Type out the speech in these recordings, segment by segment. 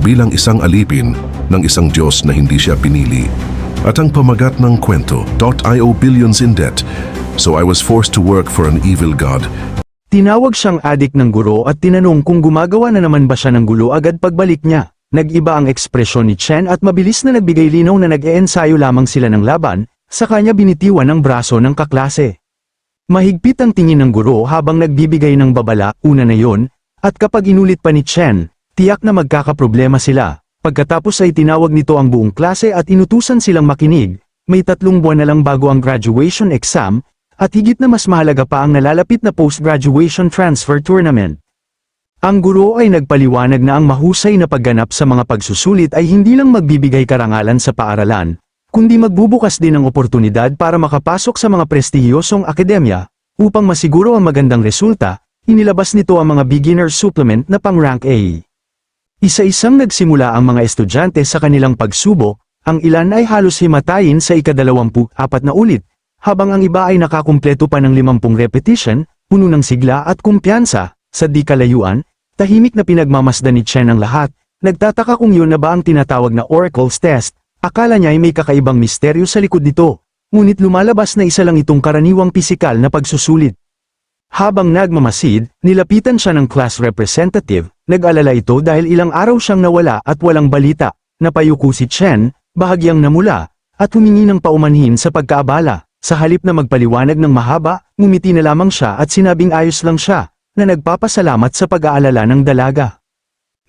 bilang isang alipin ng isang Diyos na hindi siya pinili. At ang pamagat ng kwento, I owe billions in debt, so I was forced to work for an evil God. Tinawag siyang adik ng guro at tinanong kung gumagawa na naman ba siya ng gulo agad pagbalik niya. Nag-iba ang ekspresyon ni Chen at mabilis na nagbigay linaw na nag-eensayo lamang sila ng laban, sa kanya binitiwan ang braso ng kaklase. Mahigpit ang tingin ng guro habang nagbibigay ng babala, una na yon, at kapag inulit pa ni Chen, tiyak na magkakaproblema sila. Pagkatapos ay tinawag nito ang buong klase at inutusan silang makinig, may tatlong buwan na lang bago ang graduation exam, at higit na mas mahalaga pa ang nalalapit na post-graduation transfer tournament. Ang guro ay nagpaliwanag na ang mahusay na pagganap sa mga pagsusulit ay hindi lang magbibigay karangalan sa paaralan, kundi magbubukas din ng oportunidad para makapasok sa mga prestihiyosong akademya, upang masiguro ang magandang resulta, inilabas nito ang mga beginner supplement na pang rank A. Isa-isang nagsimula ang mga estudyante sa kanilang pagsubok, ang ilan ay halos himatayin sa ikadalawampu apat na ulit, habang ang iba ay nakakumpleto pa ng limampung repetition, puno ng sigla at kumpiyansa, sa di kalayuan, tahimik na pinagmamasdan ni Chen ang lahat, nagtataka kung yun na ba ang tinatawag na Oracle's Test, akala niya ay may kakaibang misteryo sa likod nito, ngunit lumalabas na isa lang itong karaniwang pisikal na pagsusulit. Habang nagmamasid, nilapitan siya ng class representative, nag-alala ito dahil ilang araw siyang nawala at walang balita, napayuko si Chen, bahagyang namula, at humingi ng paumanhin sa pagkaabala. Sa halip na magpaliwanag ng mahaba, ngumiti na lamang siya at sinabing ayos lang siya, na nagpapasalamat sa pag-aalala ng dalaga.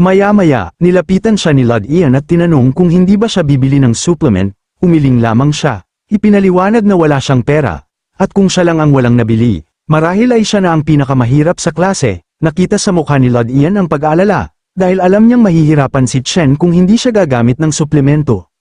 Maya-maya, nilapitan siya ni Lord Ian at tinanong kung hindi ba siya bibili ng supplement, umiling lamang siya, ipinaliwanag na wala siyang pera, at kung siya lang ang walang nabili, marahil ay siya na ang pinakamahirap sa klase, nakita sa mukha ni Lord Ian ang pag-aalala, dahil alam niyang mahihirapan si Chen kung hindi siya gagamit ng suplemento.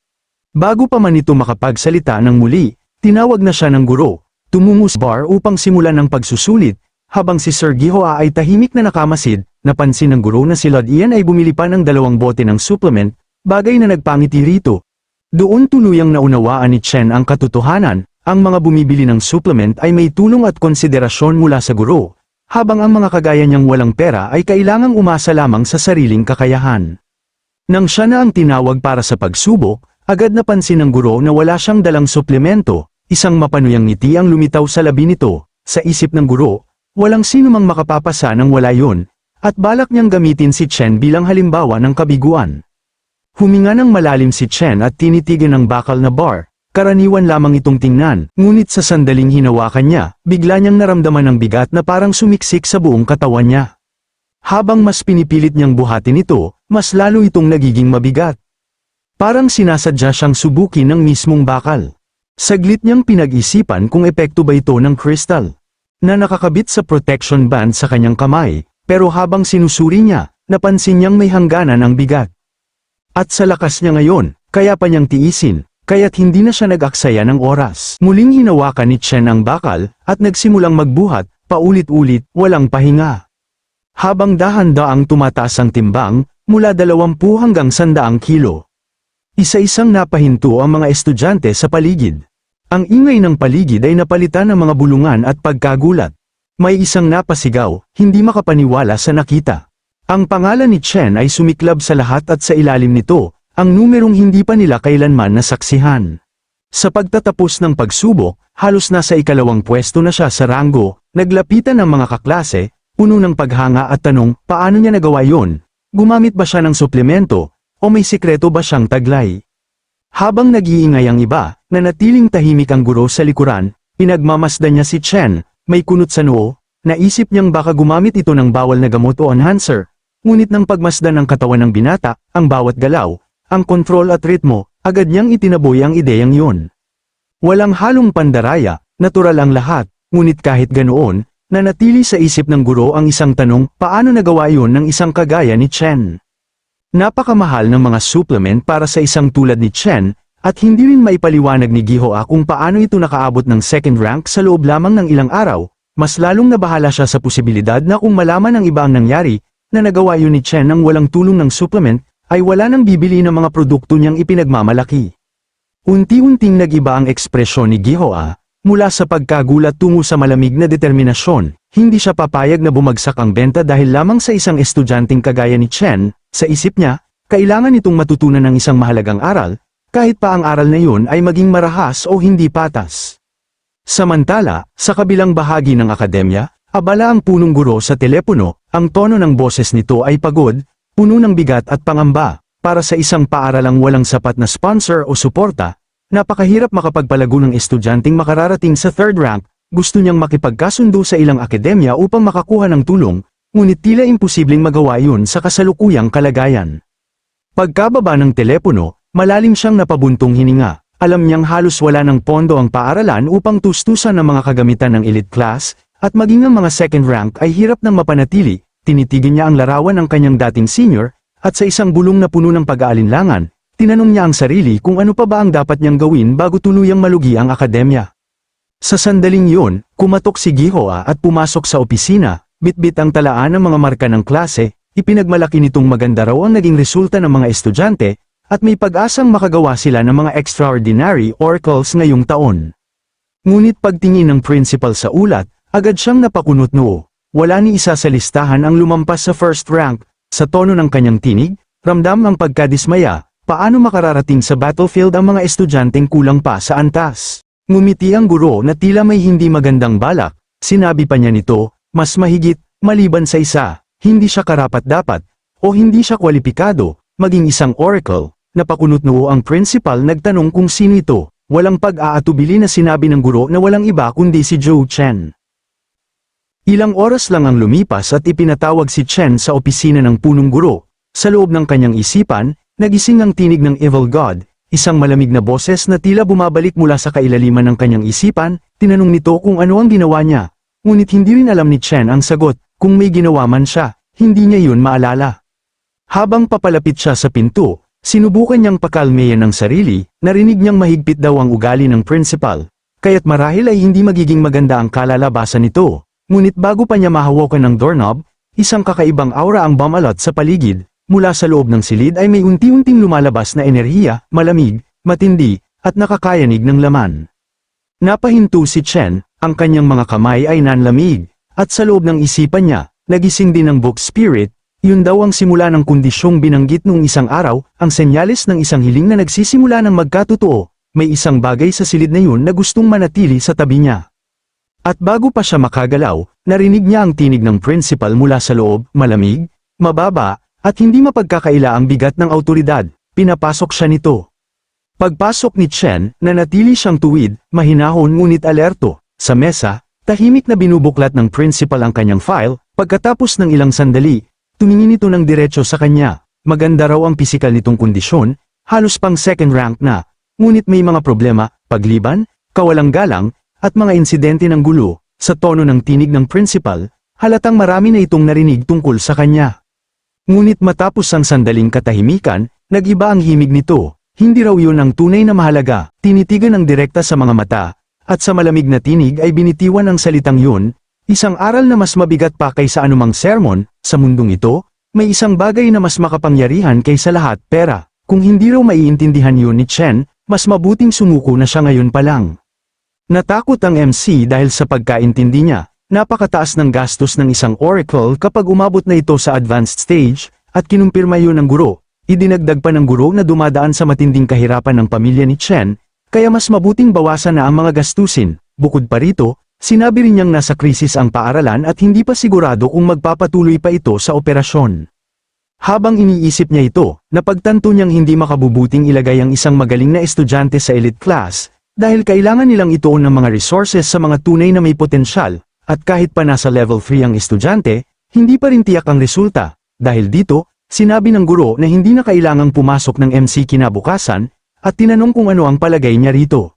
Bago pa man ito makapagsalita ng muli, tinawag na siya ng guro, tumungo bar upang simulan ng pagsusulit, habang si Sir Gihoa ay tahimik na nakamasid, napansin ng guro na si Lord Ian ay bumili pa ng dalawang bote ng supplement, bagay na nagpangiti rito. Doon tuluyang naunawaan ni Chen ang katotohanan, ang mga bumibili ng supplement ay may tulong at konsiderasyon mula sa guro, habang ang mga kagaya niyang walang pera ay kailangang umasa lamang sa sariling kakayahan. Nang siya na ang tinawag para sa pagsubok, agad napansin ng guro na wala siyang dalang suplemento, isang mapanuyang ngiti ang lumitaw sa labi nito, sa isip ng guro, walang sino mang makapapasa ng wala yun, at balak niyang gamitin si Chen bilang halimbawa ng kabiguan. Huminga ng malalim si Chen at tinitigan ng bakal na bar, karaniwan lamang itong tingnan, ngunit sa sandaling hinawakan niya, bigla niyang naramdaman ng bigat na parang sumiksik sa buong katawan niya. Habang mas pinipilit niyang buhatin ito, mas lalo itong nagiging mabigat. Parang sinasadya siyang subukin ng mismong bakal. Saglit niyang pinag-isipan kung epekto ba ito ng crystal na nakakabit sa protection band sa kanyang kamay, pero habang sinusuri niya, napansin niyang may hangganan ang bigat. At sa lakas niya ngayon, kaya pa niyang tiisin, kaya't hindi na siya nag-aksaya ng oras. Muling hinawakan ni Chen ang bakal, at nagsimulang magbuhat, paulit-ulit, walang pahinga. Habang dahan-daang tumataas ang timbang, mula 20 hanggang 100 kilo. Isa-isang napahinto ang mga estudyante sa paligid. Ang ingay ng paligid ay napalitan ng mga bulungan at pagkagulat. May isang napasigaw, hindi makapaniwala sa nakita. Ang pangalan ni Chen ay sumiklab sa lahat at sa ilalim nito, ang numerong hindi pa nila kailanman nasaksihan. Sa pagtatapos ng pagsubok, halos nasa ikalawang pwesto na siya sa ranggo, naglapitan ng mga kaklase, puno ng paghanga at tanong, paano niya nagawa yon? Gumamit ba siya ng suplemento? O may sikreto ba siyang taglay? Habang nag-iingay ang iba, nanatiling tahimik ang guro sa likuran, pinagmamasdan niya si Chen, may kunot sa noo, naisip niyang baka gumamit ito ng bawal na gamot o enhancer, ngunit nang pagmasdan ng katawan ng binata, ang bawat galaw, ang kontrol at ritmo, agad niyang itinaboy ang ideyang yun. Walang halong pandaraya, natural ang lahat, ngunit kahit ganoon, nanatili sa isip ng guro ang isang tanong, paano nagawa yun ng isang kagaya ni Chen? Napakamahal ng mga supplement para sa isang tulad ni Chen, at hindi rin maipaliwanag ni Gihoa kung paano ito nakaabot ng second rank sa loob lamang ng ilang araw, mas lalong nabahala siya sa posibilidad na kung malaman ng iba ang nangyari, na nagawa yun ni Chen nang walang tulong ng supplement, ay wala nang bibili ng mga produkto niyang ipinagmamalaki. Unti-unting nag-iba ang ekspresyon ni Gihoa, mula sa pagkagulat tungo sa malamig na determinasyon, hindi siya papayag na bumagsak ang benta dahil lamang sa isang estudyanteng kagaya ni Chen, sa isip niya, kailangan itong matutunan ng isang mahalagang aral, kahit pa ang aral na yun ay maging marahas o hindi patas. Samantala, sa kabilang bahagi ng akademya, abala ang punong guro sa telepono, ang tono ng boses nito ay pagod, puno ng bigat at pangamba, para sa isang paaralang walang sapat na sponsor o suporta, napakahirap makapagpalago ng estudyanteng makararating sa third rank, gusto niyang makipagkasundo sa ilang akademya upang makakuha ng tulong, ngunit tila imposibleng magawa yun sa kasalukuyang kalagayan. Pagkababa ng telepono, malalim siyang napabuntong hininga. Alam niyang halos wala ng pondo ang paaralan upang tustusan ng mga kagamitan ng elite class, at maging ang mga second rank ay hirap nang mapanatili, tinitigan niya ang larawan ng kanyang dating senior, at sa isang bulong na puno ng pag-aalinlangan, tinanong niya ang sarili kung ano pa ba ang dapat niyang gawin bago tuluyang malugi ang akademya. Sa sandaling yun, kumatok si Gihoa at pumasok sa opisina, bitbit ang talaan ng mga marka ng klase, ipinagmalaki nitong maganda raw ang naging resulta ng mga estudyante, at may pag-asang makagawa sila ng mga extraordinary oracles ngayong taon. Ngunit pagtingin ng principal sa ulat, agad siyang napakunot noo. Wala ni isa sa listahan ang lumampas sa first rank, sa tono ng kanyang tinig, ramdam ang pagkadismaya, paano makararating sa battlefield ang mga estudyanteng kulang pa sa antas. Ngumiti ang guro na tila may hindi magandang balak, sinabi pa niya nito, mas mahigit, maliban sa isa, hindi siya karapat-dapat, o hindi siya kwalipikado, maging isang oracle, napakunot noo ang principal nagtanong kung sino ito, walang pag-aatubili na sinabi ng guro na walang iba kundi si Zhou Chen. Ilang oras lang ang lumipas at ipinatawag si Chen sa opisina ng punong guro, sa loob ng kanyang isipan, nagising ang tinig ng Evil God, isang malamig na boses na tila bumabalik mula sa kailaliman ng kanyang isipan, tinanong nito kung ano ang ginawa niya. Ngunit hindi rin alam ni Chen ang sagot, kung may ginawa man siya, hindi niya yun maalala. Habang papalapit siya sa pinto, sinubukan niyang pakalmeyan ng sarili, narinig niyang mahigpit daw ang ugali ng principal, kaya't marahil ay hindi magiging maganda ang kalalabasan nito. Ngunit bago pa niya mahawakan ng doorknob, isang kakaibang aura ang bumalot sa paligid, mula sa loob ng silid ay may unti-unting lumalabas na enerhiya, malamig, matindi, at nakakayanig ng laman. Napahinto si Chen, ang kanyang mga kamay ay nanlamig, at sa loob ng isipan niya, nagising din ang book spirit, yun daw ang simula ng kondisyong binanggit noong isang araw, ang senyales ng isang hiling na nagsisimula ng magkatotoo, may isang bagay sa silid na yun na gustong manatili sa tabi niya. At bago pa siya makagalaw, narinig niya ang tinig ng principal mula sa loob, malamig, mababa, at hindi mapagkakaila ang bigat ng autoridad, pinapasok siya nito. Pagpasok ni Chen, nanatili siyang tuwid, mahinahon ngunit alerto, sa mesa, tahimik na binubuklat ng principal ang kanyang file, pagkatapos ng ilang sandali, tumingin ito ng diretso sa kanya, maganda raw ang pisikal nitong kondisyon, halos pang second rank na, ngunit may mga problema, pagliban, kawalang galang, at mga insidente ng gulo, sa tono ng tinig ng principal, halatang marami na itong narinig tungkol sa kanya. Ngunit matapos ang sandaling katahimikan, nag-iba ang himig nito, hindi raw yun ang tunay na mahalaga, tinitigan ng direkta sa mga mata, at sa malamig na tinig ay binitiwan ang salitang yun, isang aral na mas mabigat pa kaysa anumang sermon, sa mundong ito, may isang bagay na mas makapangyarihan kaysa lahat pera, kung hindi raw maiintindihan yun ni Chen, mas mabuting sumuko na siya ngayon pa lang. Natakot ang MC dahil sa pagkaintindi niya, napakataas ng gastos ng isang oracle kapag umabot na ito sa advanced stage, at kinumpirma yun ng guro, idinagdag pa ng guro na dumadaan sa matinding kahirapan ng pamilya ni Chen, kaya mas mabuting bawasan na ang mga gastusin, bukod pa rito, sinabi rin niyang nasa krisis ang paaralan at hindi pa sigurado kung magpapatuloy pa ito sa operasyon. Habang iniisip niya ito, napagtanto niyang hindi makabubuting ilagay ang isang magaling na estudyante sa elite class, dahil kailangan nilang ituon ng mga resources sa mga tunay na may potensyal, at kahit pa nasa level 3 ang estudyante, hindi pa rin tiyak ang resulta. Dahil dito, sinabi ng guro na hindi na kailangang pumasok ng MC kinabukasan, at tinanong kung ano ang palagay niya rito.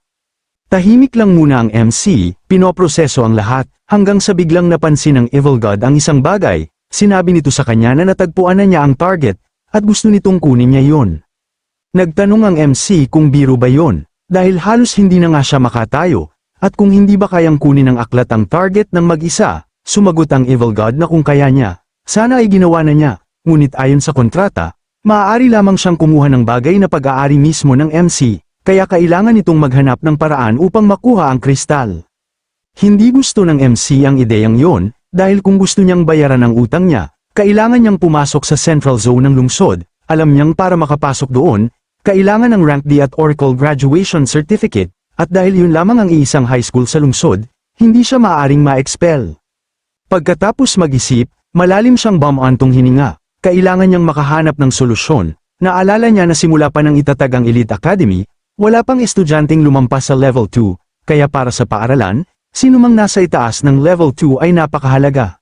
Tahimik lang muna ang MC, pinoproseso ang lahat, hanggang sa biglang napansin ng Evil God ang isang bagay, sinabi nito sa kanya na natagpuan na niya ang target, at gusto nitong kunin niya yon. Nagtanong ang MC kung biro ba yon, dahil halos hindi na nga siya makatayo, at kung hindi ba kayang kunin ng aklat ang target ng mag-isa, sumagot ang Evil God na kung kaya niya, sana ay ginawa na niya, ngunit ayon sa kontrata, maaari lamang siyang kumuha ng bagay na pag-aari mismo ng MC, kaya kailangan itong maghanap ng paraan upang makuha ang kristal. Hindi gusto ng MC ang ideyang yon, dahil kung gusto niyang bayaran ang utang niya, kailangan niyang pumasok sa central zone ng lungsod, alam niyang para makapasok doon, kailangan ng rank D at Oracle graduation certificate, at dahil yun lamang ang iisang high school sa lungsod, hindi siya maaaring ma-expel. Pagkatapos mag-isip, malalim siyang bumantong hininga, kailangan niyang makahanap ng solusyon, naalala niya na simula pa ng itatag ang Elite Academy, wala pang estudyanteng lumampas sa level 2, kaya para sa paaralan, sinumang nasa itaas ng level 2 ay napakahalaga.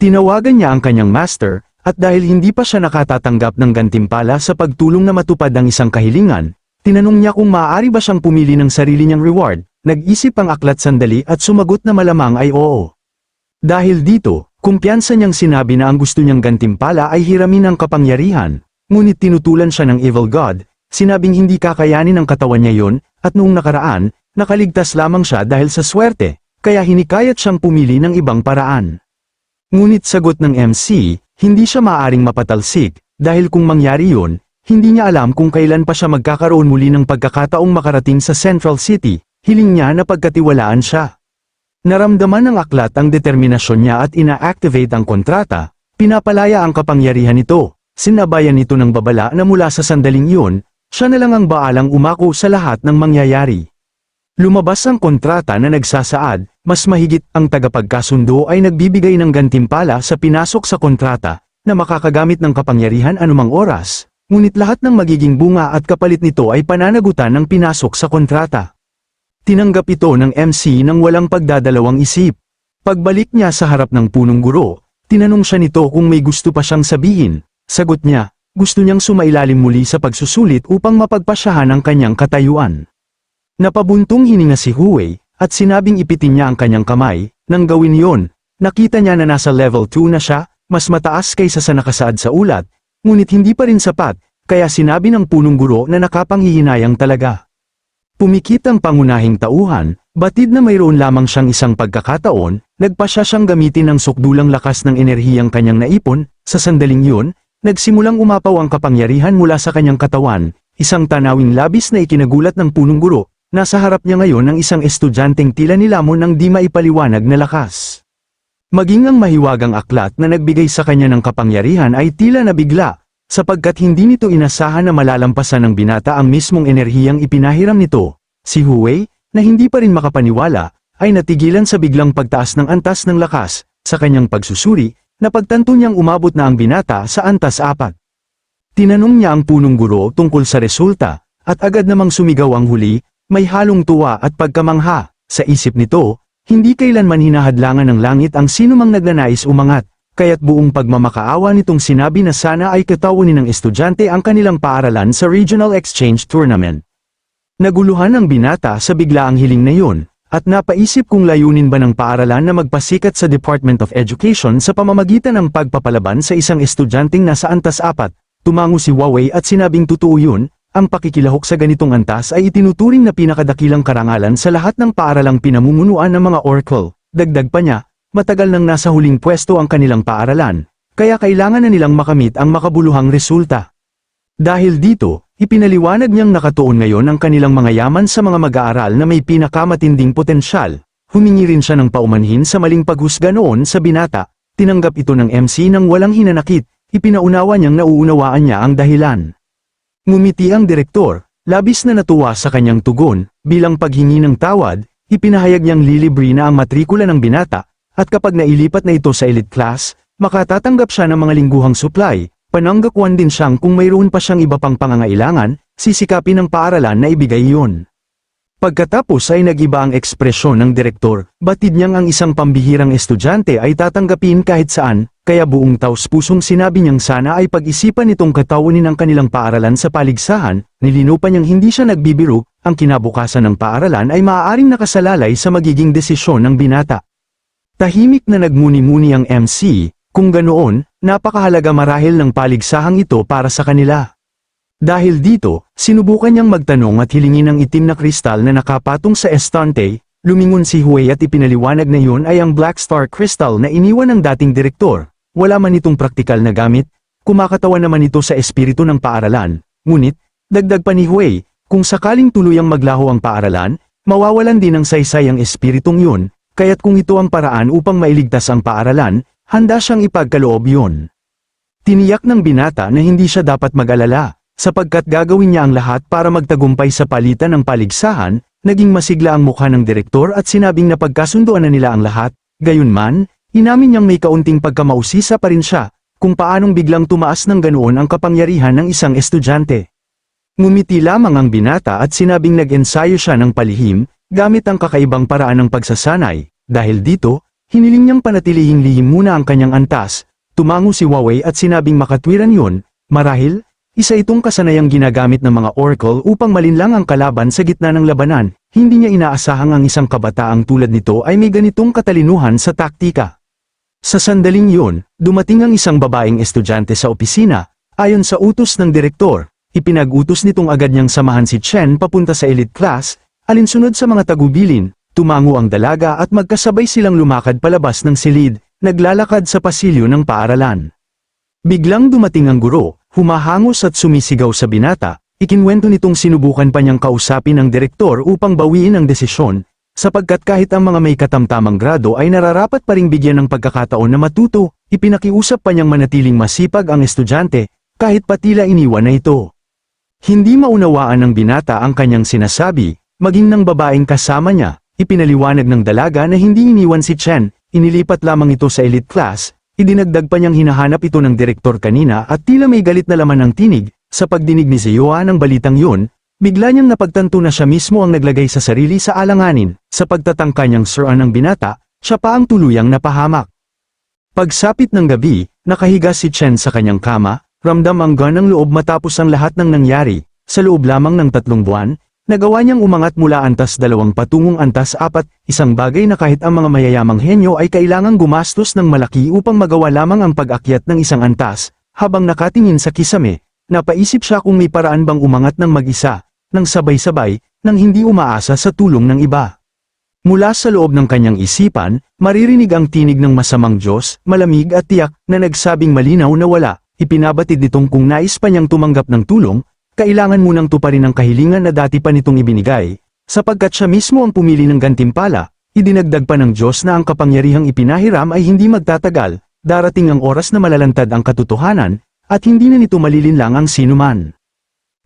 Tinawagan niya ang kanyang master, at dahil hindi pa siya nakatatanggap ng gantimpala sa pagtulong na matupad ang isang kahilingan, tinanong niya kung maaari ba siyang pumili ng sarili niyang reward, nag-isip ang aklat sandali at sumagot na malamang ay oo. Dahil dito, kumpiyansa niyang sinabi na ang gusto niyang gantimpala ay hiramin ang kapangyarihan, ngunit tinutulan siya ng evil god, sinabing hindi kakayanin ng katawan niya yon, at noong nakaraan, nakaligtas lamang siya dahil sa swerte, kaya hinikayat siyang pumili ng ibang paraan. Ngunit sagot ng MC, hindi siya maaring mapatalsik, dahil kung mangyari yun, hindi niya alam kung kailan pa siya magkakaroon muli ng pagkakataong makarating sa Central City, hiling niya na pagkatiwalaan siya. Naramdaman ng aklat ang determinasyon niya at ina-activate ang kontrata, pinapalaya ang kapangyarihan nito, sinabayan nito ng babala na mula sa sandaling iyon, siya na lang ang baalang umako sa lahat ng mangyayari. Lumabas ang kontrata na nagsasaad, mas mahigit ang tagapagkasundo ay nagbibigay ng gantimpala sa pinasok sa kontrata, na makakagamit ng kapangyarihan anumang oras, ngunit lahat ng magiging bunga at kapalit nito ay pananagutan ng pinasok sa kontrata. Tinanggap ito ng MC nang walang pagdadalawang isip. Pagbalik niya sa harap ng punong guro, tinanong siya nito kung may gusto pa siyang sabihin, sagot niya, gusto niyang sumailalim muli sa pagsusulit upang mapagpasyahan ang kanyang katayuan. Napabuntong hininga si Huwei, at sinabing ipitin niya ang kanyang kamay, nang gawin yon, nakita niya na nasa level 2 na siya, mas mataas kaysa sa nakasaad sa ulat, ngunit hindi pa rin sapat, kaya sinabi ng punong guro na nakapanghihinayang talaga. Pumikit ang pangunahing tauhan, batid na mayroon lamang siyang isang pagkakataon, nagpasya siyang gamitin ang sukdulang lakas ng enerhiyang kanyang naipon, sa sandaling yun, nagsimulang umapaw ang kapangyarihan mula sa kanyang katawan, isang tanawing labis na ikinagulat ng punong guro, Nasa harap niya ngayon ang isang estudyanteng tila nilamon ng di maipaliwanag na lakas. Maging ang mahiwagang aklat na nagbigay sa kanya ng kapangyarihan ay tila nabigla, sapagkat hindi nito inasahan na malalampasan ng binata ang mismong enerhiyang ipinahiram nito. Si Huwei, na hindi pa rin makapaniwala, ay natigilan sa biglang pagtaas ng antas ng lakas, sa kanyang pagsusuri, na pagtanto niyang umabot na ang binata sa antas apat. Tinanong niya ang punong guro tungkol sa resulta, at agad namang sumigaw ang huli, may halong tuwa at pagkamangha, sa isip nito, hindi kailanman hinahadlangan ng langit ang sinumang nagnanais umangat, kaya't buong pagmamakaawa nitong sinabi na sana ay katawunin ng estudyante ang kanilang paaralan sa Regional Exchange Tournament. Naguluhan ang binata sa biglaang hiling na yun, at napaisip kung layunin ba ng paaralan na magpasikat sa Department of Education sa pamamagitan ng pagpapalaban sa isang estudyanteng nasa antas apat, tumango si Huawei at sinabing totoo yun, ang pakikilahok sa ganitong antas ay itinuturing na pinakadakilang karangalan sa lahat ng paaralang pinamumunuan ng mga Oracle. Dagdag pa niya, matagal nang nasa huling pwesto ang kanilang paaralan, kaya kailangan na nilang makamit ang makabuluhang resulta. Dahil dito, ipinaliwanag niyang nakatuon ngayon ang kanilang mga yaman sa mga mag-aaral na may pinakamatinding potensyal. Humingi rin siya ng paumanhin sa maling paghusga noon sa binata, tinanggap ito ng MC nang walang hinanakit, ipinaunawa niyang nauunawaan niya ang dahilan. Ngumiti ang direktor, labis na natuwa sa kanyang tugon, bilang paghingi ng tawad, ipinahayag niyang lilibre na ang matrikula ng binata, at kapag nailipat na ito sa elite class, makatatanggap siya ng mga lingguhang supply, pananggakwan din siyang kung mayroon pa siyang iba pang pangangailangan, sisikapin ng paaralan na ibigay iyon. Pagkatapos ay nagiba ang ekspresyon ng direktor, batid niyang ang isang pambihirang estudyante ay tatanggapin kahit saan, kaya buong taus-pusong sinabi niyang sana ay pag-isipan itong katawunin ang kanilang paaralan sa paligsahan, nilinaw pa niyang hindi siya nagbibiro, ang kinabukasan ng paaralan ay maaaring nakasalalay sa magiging desisyon ng binata. Tahimik na nagmuni-muni ang MC, kung ganoon, napakahalaga marahil ng paligsahang ito para sa kanila. Dahil dito, sinubukan niyang magtanong at hilingin ang itim na kristal na nakapatong sa estante, lumingon si Huey at ipinaliwanag na yun ay ang Black Star Crystal na iniwan ng dating direktor. Wala man itong praktikal na gamit, kumakatawan naman ito sa espiritu ng paaralan. Ngunit, dagdag pa ni Huey, kung sakaling tuluyang maglaho ang paaralan, mawawalan din ng saysay ang espiritong yun, kaya't kung ito ang paraan upang mailigtas ang paaralan, handa siyang ipagkaloob yun. Tiniyak ng binata na hindi siya dapat mag-alala, sapagkat gagawin niya ang lahat para magtagumpay sa palitan ng paligsahan, naging masigla ang mukha ng direktor at sinabing na pagkasunduan na nila ang lahat, gayunman, inamin niyang may kaunting pagkamausisa pa rin siya, kung paanong biglang tumaas ng ganoon ang kapangyarihan ng isang estudyante. Ngumiti lamang ang binata at sinabing nag-ensayo siya ng palihim, gamit ang kakaibang paraan ng pagsasanay, dahil dito, hiniling niyang panatilihing lihim muna ang kanyang antas, tumango si Huawei at sinabing makatwiran yun, marahil, isa itong kasanayang ginagamit ng mga oracle upang malinlang ang kalaban sa gitna ng labanan, hindi niya inaasahang ang isang kabataang tulad nito ay may ganitong katalinuhan sa taktika. Sa sandaling yun, dumating ang isang babaeng estudyante sa opisina, ayon sa utos ng direktor, ipinag-utos nitong agad niyang samahan si Chen papunta sa elite class, alinsunod sa mga tagubilin, tumango ang dalaga at magkasabay silang lumakad palabas ng silid, naglalakad sa pasilyo ng paaralan. Biglang dumating ang guro, humahangos at sumisigaw sa binata, ikinwento nitong sinubukan pa niyang kausapin ang direktor upang bawiin ang desisyon, sapagkat kahit ang mga may katamtamang grado ay nararapat pa ring bigyan ng pagkakataon na matuto, ipinakiusap pa niyang manatiling masipag ang estudyante, kahit patila iniwan na ito. Hindi maunawaan ng binata ang kanyang sinasabi, maging ng babaeng kasama niya, ipinaliwanag ng dalaga na hindi iniwan si Chen, inilipat lamang ito sa elite class, idinagdag pa niyang hinahanap ito ng direktor kanina at tila may galit na laman ng tinig, sa pagdinig ni Zioa ng balitang yun, bigla niyang napagtanto na siya mismo ang naglagay sa sarili sa alanganin, sa pagtatangka niyang suran ng binata, siya pa ang tuluyang napahamak. Pagsapit ng gabi, nakahiga si Chen sa kanyang kama, ramdam ang ganang loob matapos ang lahat ng nangyari, sa loob lamang ng tatlong buwan, nagawa niyang umangat mula antas dalawang patungong antas apat, isang bagay na kahit ang mga mayayamang henyo ay kailangang gumastos ng malaki upang magawa lamang ang pag-akyat ng isang antas, habang nakatingin sa kisame, napaisip siya kung may paraan bang umangat ng mag-isa, ng sabay-sabay, nang hindi umaasa sa tulong ng iba. Mula sa loob ng kanyang isipan, maririnig ang tinig ng masamang Diyos, malamig at tiyak, na nagsabing malinaw na wala, ipinabatid nitong kung nais pa niyang tumanggap ng tulong, kailangan munang tuparin ang kahilingan na dati pa nitong ibinigay, sapagkat siya mismo ang pumili ng gantimpala, idinagdag pa ng Diyos na ang kapangyarihang ipinahiram ay hindi magtatagal, darating ang oras na malalantad ang katotohanan, at hindi na nito malilinlang ang sinuman.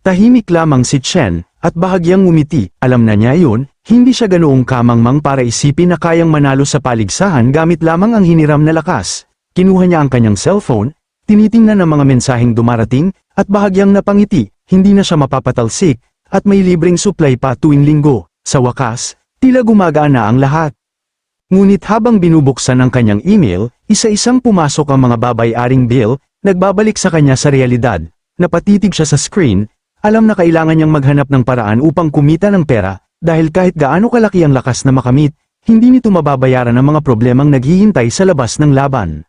Tahimik lamang si Chen, at bahagyang ngumiti, alam na niya yun, hindi siya ganoong kamangmang para isipin na kayang manalo sa paligsahan gamit lamang ang hiniram na lakas. Kinuha niya ang kanyang cellphone, tinitingnan ang mga mensaheng dumarating, at bahagyang napangiti, hindi na siya mapapatalsik, at may libreng supply pa tuwing linggo. Sa wakas, tila gumagaan na ang lahat. Ngunit habang binubuksan ang kanyang email, isa-isang pumasok ang mga babay-aring bill, nagbabalik sa kanya sa realidad. Napatitig siya sa screen, alam na kailangan niyang maghanap ng paraan upang kumita ng pera, dahil kahit gaano kalaki ang lakas na makamit, hindi nito mababayaran ang mga problemang naghihintay sa labas ng laban.